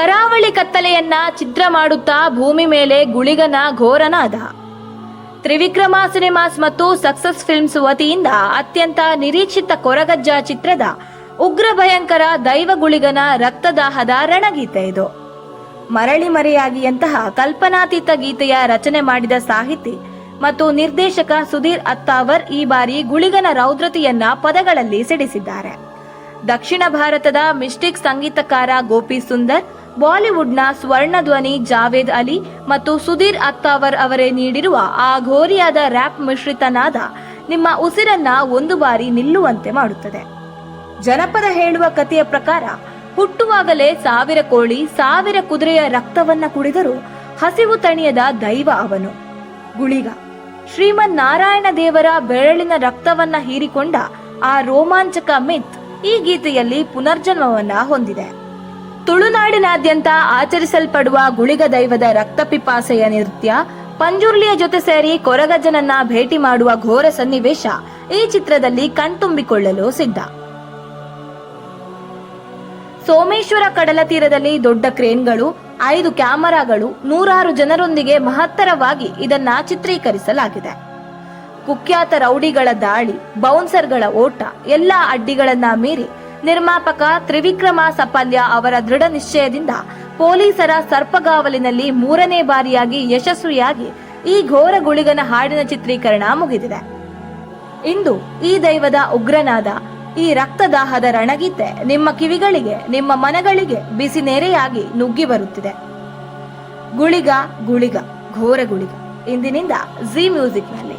ಕರಾವಳಿ ಕತ್ತಲೆಯನ್ನ ಚಿತ್ರ ಮಾಡುತ್ತಾ ಭೂಮಿ ಮೇಲೆ ಗುಳಿಗನ ಘೋರನಾದ. ತ್ರಿವಿಕ್ರಮ ಸಿನಿಮಾಸ್ ಮತ್ತು ಸಕ್ಸಸ್ ಫಿಲ್ಮ್ಸ್ ವತಿಯಿಂದ ಅತ್ಯಂತ ನಿರೀಕ್ಷಿತ ಕೊರಗಜ್ಜ ಚಿತ್ರದ ಉಗ್ರ ಭಯಂಕರ ದೈವ ಗುಳಿಗನ ರಕ್ತದಾಹದ ರಣಗೀತೆ ಇದು. ಮರಳಿ ಮರೆಯಾಗಿಯಂತಹ ಕಲ್ಪನಾತೀತ ಗೀತೆಯ ರಚನೆ ಮಾಡಿದ ಸಾಹಿತಿ ಮತ್ತು ನಿರ್ದೇಶಕ ಸುಧೀರ್ ಅತ್ತಾವರ್ ಈ ಬಾರಿ ಗುಳಿಗನ ರೌದ್ರತೆಯನ್ನ ಪದಗಳಲ್ಲಿ ಸಿಡಿಸಿದ್ದಾರೆ. ದಕ್ಷಿಣ ಭಾರತದ ಮಿಸ್ಟಿಕ್ ಸಂಗೀತಕಾರ ಗೋಪಿ ಸುಂದರ್ ಬಾಲಿವುಡ್ನ ಸ್ವರ್ಣ ಧ್ವನಿ ಜಾವೇದ್ ಅಲಿ ಮತ್ತು ಸುಧೀರ್ ಅತ್ತಾವರ್ ಅವರೇ ನೀಡಿರುವ ಆ ಘೋರಿಯಾದ ರ್ಯಾಪ್ ಮಿಶ್ರಿತನಾದ ನಿಮ್ಮ ಉಸಿರನ್ನ ಒಂದು ಬಾರಿ ನಿಲ್ಲುವಂತೆ ಮಾಡುತ್ತದೆ. ಜನಪದ ಹೇಳುವ ಕಥೆಯ ಪ್ರಕಾರ, ಹುಟ್ಟುವಾಗಲೇ ಸಾವಿರ ಕೋಳಿ, ಸಾವಿರ ಕುದುರೆಯ ರಕ್ತವನ್ನ ಕುಡಿದರೂ ಹಸಿವು ತಣಿಯದ ದೈವ ಅವನು. ಗುಳಿಗ ಶ್ರೀಮನ್ ನಾರಾಯಣ ದೇವರ ಬೆರಳಿನ ರಕ್ತವನ್ನ ಹೀರಿಕೊಂಡ ಆ ರೋಮಾಂಚಕ ಮಿತ್ ಈ ಗೀತೆಯಲ್ಲಿ ಪುನರ್ಜನ್ಮವನ್ನ ಹೊಂದಿದೆ. ತುಳುನಾಡಿನಾದ್ಯಂತ ಆಚರಿಸಲ್ಪಡುವ ಗುಳಿಗ ದೈವದ ರಕ್ತಪಿಪಾಸೆಯ ನೃತ್ಯ ಪಂಜುರ್ಲಿಯ ಜೊತೆ ಸೇರಿ ಕೊರಗಜ್ಜನನ್ನ ಭೇಟಿ ಮಾಡುವ ಘೋರ ಸನ್ನಿವೇಶ ಈ ಚಿತ್ರದಲ್ಲಿ ಕಣ್ತುಂಬಿಕೊಳ್ಳಲು ಸಿದ್ಧ. ಸೋಮೇಶ್ವರ ಕಡಲ ತೀರದಲ್ಲಿ ದೊಡ್ಡ ಕ್ರೇನ್ಗಳು, ಐದು ಕ್ಯಾಮೆರಾಗಳು, ನೂರಾರು ಜನರೊಂದಿಗೆ ಮಹತ್ತರವಾಗಿ ಇದನ್ನ ಚಿತ್ರೀಕರಿಸಲಾಗಿದೆ. ಕುಖ್ಯಾತ ರೌಡಿಗಳ ದಾಳಿ, ಬೌನ್ಸರ್ಗಳ ಓಟ, ಎಲ್ಲಾ ಅಡ್ಡಿಗಳನ್ನ ಮೀರಿ ನಿರ್ಮಾಪಕ ತ್ರಿವಿಕ್ರಮ ಸಪಲ್ಯ ಅವರ ದೃಢ ನಿಶ್ಚಯದಿಂದ ಪೊಲೀಸರ ಸರ್ಪಗಾವಲಿನಲ್ಲಿ ಮೂರನೇ ಬಾರಿಯಾಗಿ ಯಶಸ್ವಿಯಾಗಿ ಈ ಘೋರ ಗುಳಿಗನ ಹಾಡಿನ ಚಿತ್ರೀಕರಣ ಮುಗಿದಿದೆ. ಇಂದು ಈ ದೈವದ ಉಗ್ರನಾದ, ಈ ರಕ್ತದಾಹದ ರಣಗೀತೆ ನಿಮ್ಮ ಕಿವಿಗಳಿಗೆ, ನಿಮ್ಮ ಮನಗಳಿಗೆ ಬಿಸಿ ನೆರೆಯಾಗಿ ನುಗ್ಗಿ ಬರುತ್ತಿದೆ. ಗುಳಿಗ ಗುಳಿಗ, ಘೋರ ಗುಳಿಗ. ಇಂದಿನಿಂದ ಜಿ ಮ್ಯೂಸಿಕ್ನಲ್ಲಿ.